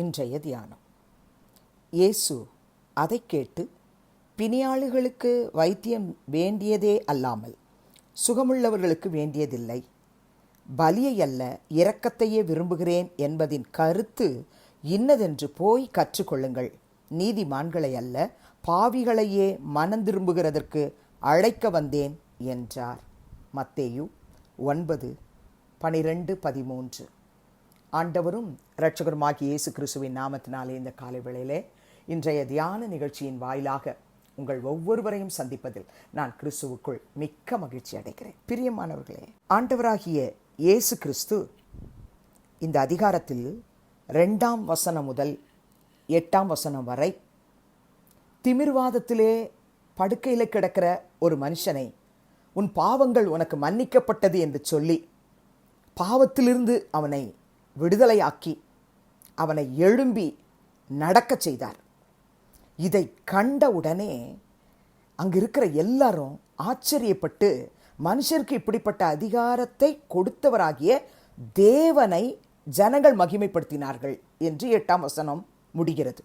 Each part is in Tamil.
இன்றைய தியானம். இயேசு அதை கேட்டு பிணியாளுகளுக்கு வைத்தியம் வேண்டியதே அல்லாமல் சுகமுள்ளவர்களுக்கு வேண்டியதில்லை. பலியை அல்ல இரக்கத்தையே விரும்புகிறேன் என்பதின் கருத்து இன்னதென்று போய் கற்றுக்கொள்ளுங்கள். நீதிமான்களை அல்ல பாவிகளையே மனந்திரும்புகிறதற்கு அழைக்க வந்தேன் என்றார். மத்தேயு ஒன்பது பனிரெண்டு பதிமூன்று. ஆண்டவரும் இரட்சகருமாகி இயேசு கிறிஸ்துவின் நாமத்தினாலே இந்த காலை வேளையிலே இன்றைய தியான நிகழ்ச்சியின் வாயிலாக உங்கள் ஒவ்வொருவரையும் சந்திப்பதில் நான் கிறிஸ்துவுக்குள் மிக்க மகிழ்ச்சி அடைகிறேன். பிரியமானவர்களே ஆண்டவராகிய இயேசு கிறிஸ்து இந்த அதிகாரத்தில் ரெண்டாம் வசனம் முதல் எட்டாம் வசனம் வரை திமிர்வாதத்திலே படுக்கையில் கிடக்கிற ஒரு மனுஷனை உன் பாவங்கள் உனக்கு மன்னிக்கப்பட்டது என்று சொல்லி பாவத்திலிருந்து அவனை விடுதலையாக்கி அவனை எழும்பி நடக்கச் செய்தார். இதை கண்டவுடனே உடனே இருக்கிற எல்லாரும் ஆச்சரியப்பட்டு மனுஷருக்கு இப்படிப்பட்ட அதிகாரத்தை கொடுத்தவராகிய தேவனை ஜனங்கள் மகிமைப்படுத்தினார்கள் என்று எட்டாம் வசனம் முடிகிறது.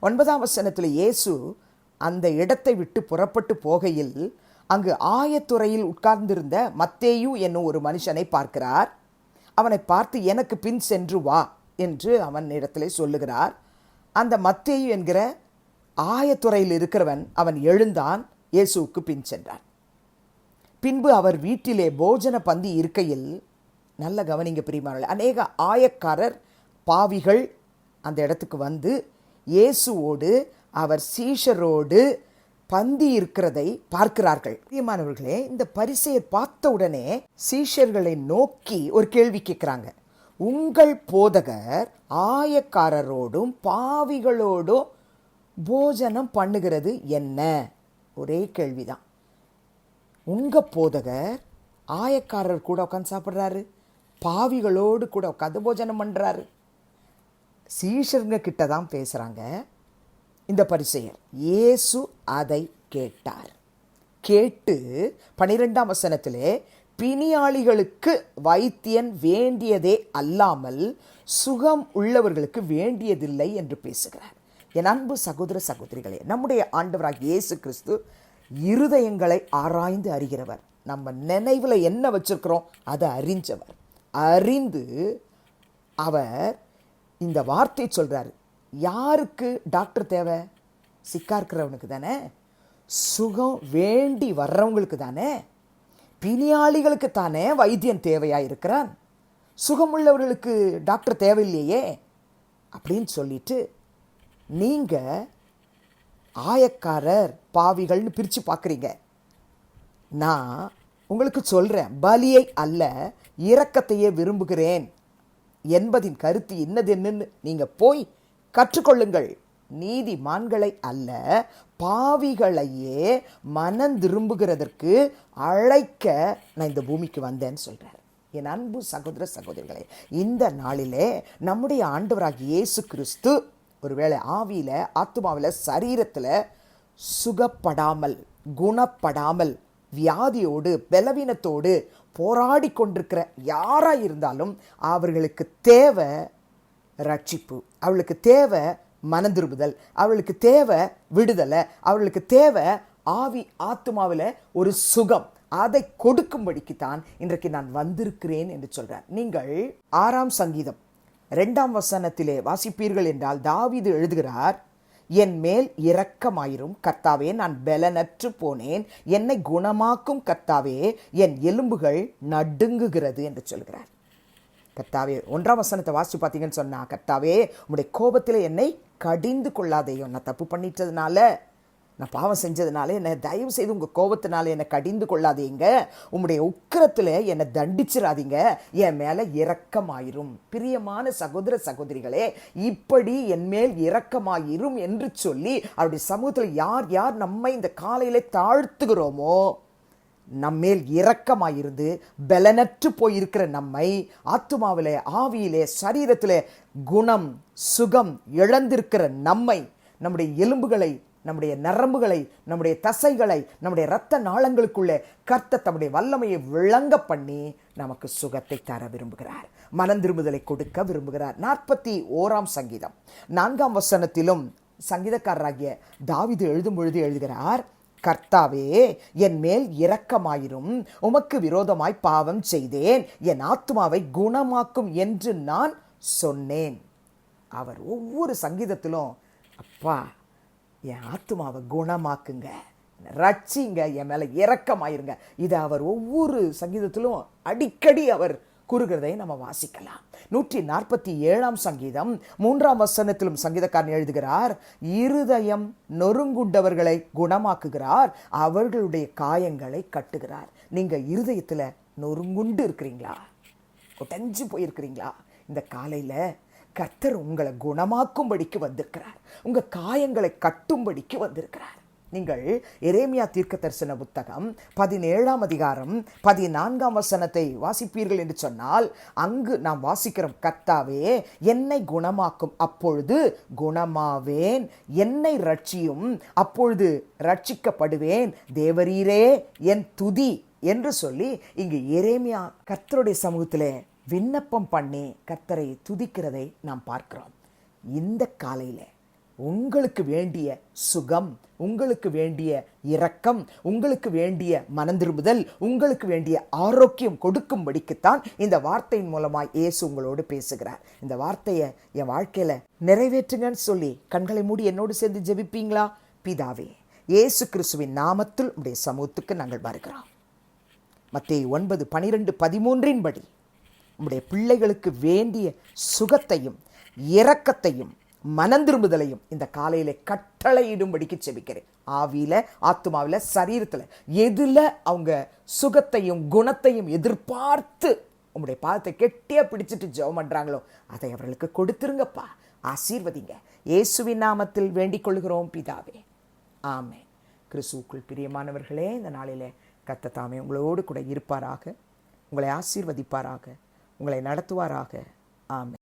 ஒன்பதாம் வசனத்தில் இயேசு அந்த இடத்தை விட்டு புறப்பட்டு போகையில் அங்கு ஆயத்துறையில் உட்கார்ந்திருந்த மத்தேயு என்னும் ஒரு மனுஷனை பார்க்கிறார். அவனை பார்த்து எனக்கு பின் சென்று வா என்று அவன் இடத்திலே சொல்லுகிறார். அந்த மத்தேயு என்கிற ஆயத்துறையில் இருக்கிறவன் அவன் எழுந்தான் இயேசுவுக்கு பின் சென்றான். பின்பு அவர் வீட்டிலே போஜன பந்தி இருக்கையில் நல்ல கவனிங்க பிரிமார்கள் அநேக ஆயக்காரர் பாவிகள் அந்த இடத்துக்கு வந்து இயேசுவோடு அவர் சீஷரோடு பந்தி இருக்கிறதை பார்க்கிறார்கள். பிரியமானவர்களே இந்த பரிசையை பார்த்த உடனே சீஷர்களை நோக்கி ஒரு கேள்வி கேட்குறாங்க. உங்கள் போதகர் ஆயக்காரரோடும் பாவிகளோடும் போஜனம் பண்ணுகிறது என்ன? ஒரே கேள்விதான். உங்க போதகர் ஆயக்காரர் கூட உட்காந்து சாப்பிட்றாரு பாவிகளோடு கூட உட்காந்து போஜனம் பண்ணுறாரு சீஷருங்க கிட்ட தான் பேசுகிறாங்க இந்த பரிசெயர் இயேசு அதை கேட்டார். கேட்டு பனிரெண்டாம் வசனத்திலே பிணியாளிகளுக்கு வைத்தியன் வேண்டியதே அல்லாமல் சுகம் உள்ளவர்களுக்கு வேண்டியதில்லை என்று பேசுகிறார். என் அன்பு சகோதர சகோதரிகளே நம்முடைய ஆண்டவராக இயேசு கிறிஸ்து இருதயங்களை ஆராய்ந்து அறிகிறவர். நம்ம நினைவில் என்ன வச்சிருக்கிறோம்? அதை அறிஞ்சவர். அறிந்து அவர் இந்த வார்த்தை சொல்கிறார் யாருக்கு டாக்டர் தேவை? சிக்கா இருக்கிறவனுக்கு தானே. சுகம் வேண்டி வர்றவங்களுக்கு தானே. பிணியாளிகளுக்கு தானே வைத்தியன் தேவையாக இருக்கிறான். சுகமுள்ளவர்களுக்கு டாக்டர் தேவையில்லையே. அப்படின்னு சொல்லிட்டு நீங்கள் ஆயக்காரர் பாவிகள்னு பிரித்து பார்க்குறீங்க. நான் உங்களுக்கு சொல்கிறேன் பலியை அல்ல இரக்கத்தையே விரும்புகிறேன். என்பதின் கருத்து என்னதென்னு நீங்கள் போய் கற்றுக்கொள்ளுங்கள். நீதிமான்களை அல்ல பாவிகளையே மனம் திரும்புகிறதற்கு அழைக்க நான் இந்த பூமிக்கு வந்தேன்னு சொல்கிறார் என் அன்பு சகோதர சகோதரிகளே இந்த நாளிலே நம்முடைய ஆண்டவராகிய இயேசு கிறிஸ்து ஒருவேளை ஆவியில் ஆத்மாவில் சரீரத்தில் சுகப்படாமல் குணப்படாமல் வியாதியோடு பலவீனத்தோடு போராடி கொண்டிருக்கிற யாராக இருந்தாலும் அவர்களுக்கு தேவை ரட்சிப்பு. அவளுக்கு தேவை மனந்திரும்புதல் அவளுக்கு தேவை விடுதலை அவளுக்கு தேவை ஆவி ஆத்மாவில் ஒரு சுகம். அதை கொடுக்கும்படிக்கு தான் இன்றைக்கு நான் வந்திருக்கிறேன் என்று சொல்கிறார் நீங்கள் ஆறாம் சங்கீதம் ரெண்டாம் வசனத்திலே வாசிப்பீர்கள் என்றால் தாவிது எழுதுகிறார் என் மேல் இரக்கமாயிரும் கர்த்தாவே நான் பலனற்று போனேன். என்னை குணமாக்கும் கர்த்தாவே என் எலும்புகள் நடுங்குகிறது என்று சொல்கிறார். கர்த்தாவே ஒன்றாம் வசனத்தை வாசித்து பார்த்தீங்கன்னு சொன்னா கர்த்தாவே உங்களுடைய கோபத்தில் என்னை கடிந்து கொள்ளாதேயோ நான் தப்பு பண்ணிட்டதுனால நான் பாவம் செஞ்சதுனால என்னை தயவு செய்து உங்கள் கோபத்தினால என்னை கடிந்து கொள்ளாதீங்க. உங்களுடைய உக்கிரத்தில் என்னை தண்டிச்சிடாதீங்க என் மேலே இரக்கமாயிரும். பிரியமான சகோதர சகோதரிகளே இப்படி என் மேல் இரக்கமாயிரும் என்று சொல்லி அவருடைய சமூகத்தில் யார் யார் நம்மை இந்த காலையில் தாழ்த்துகிறோமோ நம்மேல் இரக்கமாயிருந்து பலனற்று போயிருக்கிற நம்மை ஆத்துமாவிலே ஆவியிலே சரீரத்திலே குணம் சுகம் இழந்திருக்கிற நம்மை நம்முடைய எலும்புகளை நம்முடைய நரம்புகளை நம்முடைய தசைகளை நம்முடைய இரத்த நாளங்களுக்குள்ளே கர்த்த தம்முடைய வல்லமையை விளங்க பண்ணி நமக்கு சுகத்தை தர விரும்புகிறார். மனந்திரும்புதலை கொடுக்க விரும்புகிறார். நாற்பத்தி ஓராம் சங்கீதம். நான்காம் வசனத்திலும் சங்கீதக்காரராகிய தாவிது எழுதும் பொழுது எழுதுகிறார் கர்த்தாவே என் மேல் இரக்கமாயிரும். உமக்கு விரோதமாய் பாவம் செய்தேன். என் ஆத்துமாவை குணமாக்கும் என்று நான் சொன்னேன். அவர் ஒவ்வொரு சங்கீதத்திலும் அப்பா என் ஆத்துமாவை குணமாக்குங்க. ரட்சிங்க. என் மேலே இரக்கமாயிருங்க. இதை அவர் ஒவ்வொரு சங்கீதத்திலும் அடிக்கடி அவர் கூறுகிறதை நம்ம வாசிக்கலாம். நூற்றி நாற்பத்தி ஏழாம் சங்கீதம் மூன்றாம் வசனத்திலும் சங்கீதக்காரன் எழுதுகிறார் இருதயம் நொறுங்குண்டவர்களை குணமாக்குகிறார் அவர்களுடைய காயங்களை கட்டுகிறார். நீங்க இருதயத்துல நொறுங்குண்டு இருக்கிறீங்களா? குடைஞ்சு போயிருக்கிறீங்களா? இந்த காலையில கர்த்தர் உங்களை குணமாக்கும்படிக்கு வந்திருக்கிறார். உங்க காயங்களை கட்டும்படிக்கு வந்திருக்கிறார். நீங்கள் எரேமியா தீர்க்க தரிசன புத்தகம் பதினேழாம் அதிகாரம் பதினான்காம் வசனத்தை வாசிப்பீர்கள் என்று சொன்னால் அங்கு நாம் வாசிக்கிறோம் கர்த்தாவே என்னை குணமாக்கும். அப்பொழுது குணமாவேன். என்னை ரட்சியும் அப்பொழுது ரட்சிக்கப்படுவேன் தேவரீரே என் துதி. என்று சொல்லி இங்கு எரேமியா கர்த்தருடைய சமூகத்திலே விண்ணப்பம் பண்ணி கர்த்தரை துதிக்கிறதை நாம் பார்க்கிறோம். இந்த காலையிலே உங்களுக்கு வேண்டிய சுகம் உங்களுக்கு வேண்டிய இரக்கம் உங்களுக்கு வேண்டிய மனந்திரும்புதல் உங்களுக்கு வேண்டிய ஆரோக்கியம் கொடுக்கும்படிக்குத்தான் இந்த வார்த்தையின் மூலமாக இயேசு உங்களோடு பேசுகிறார். இந்த வார்த்தையை என் வாழ்க்கையில நிறைவேற்றுங்கன்னு சொல்லி கண்களை மூடி என்னோடு சேர்ந்து ஜெபிப்பீங்களா? பிதாவே இயேசு கிறிஸ்துவின் நாமத்தில் உடைய சமூகத்துக்கு நாங்கள் வருகிறோம். மத்திய ஒன்பது பனிரெண்டு பதிமூன்றின் படி உம்முடைய பிள்ளைகளுக்கு வேண்டிய சுகத்தையும் இரக்கத்தையும் மனந்திரும்புதலையும் இந்த காலையில கட்டளையிடும்படிக்கு செபிக்கிறேன். ஆவியில ஆத்துமாவில சரீரத்துல எதுல அவங்க சுகத்தையும் குணத்தையும் எதிர்பார்த்து உங்களுடைய பாதத்தை கெட்டியா பிடிச்சிட்டு ஜெபம் பண்றாங்களோ அதை அவர்களுக்கு கொடுத்துருங்கப்பா. ஆசீர்வதிங்க. இயேசுவின் நாமத்தில் வேண்டிக் கொள்கிறோம் பிதாவே. ஆமே கிறிஸ்துவுக்குள் பிரியமானவர்களே இந்த நாளிலே கத்த தாமே உங்களோடு கூட இருப்பாராக. உங்களை ஆசீர்வதிப்பாராக. உங்களை நடத்துவாராக. ஆமே